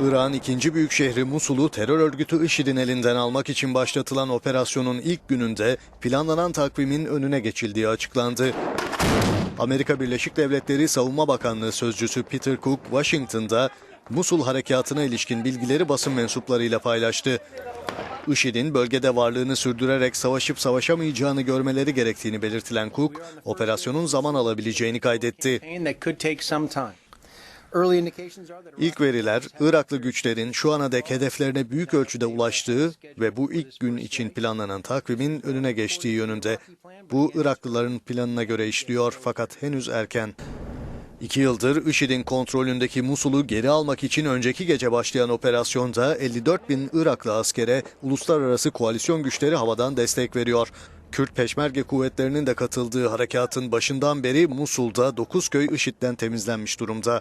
Irak'ın ikinci büyük şehri Musul'u terör örgütü IŞİD'in elinden almak için başlatılan operasyonun ilk gününde planlanan takvimin önüne geçildiği açıklandı. Amerika Birleşik Devletleri Savunma Bakanlığı sözcüsü Peter Cook, Washington'da Musul harekatına ilişkin bilgileri basın mensuplarıyla paylaştı. IŞİD'in bölgede varlığını sürdürerek savaşıp savaşamayacağını görmeleri gerektiğini belirtilen Cook, operasyonun zaman alabileceğini kaydetti. İlk veriler Iraklı güçlerin şu ana dek hedeflerine büyük ölçüde ulaştığı ve bu ilk gün için planlanan takvimin önüne geçtiği yönünde. Bu Iraklıların planına göre işliyor fakat henüz erken. İki yıldır IŞİD'in kontrolündeki Musul'u geri almak için önceki gece başlayan operasyonda 54 bin Iraklı askere uluslararası koalisyon güçleri havadan destek veriyor. Kürt peşmerge kuvvetlerinin de katıldığı harekatın başından beri Musul'da 9 köy IŞİD'den temizlenmiş durumda.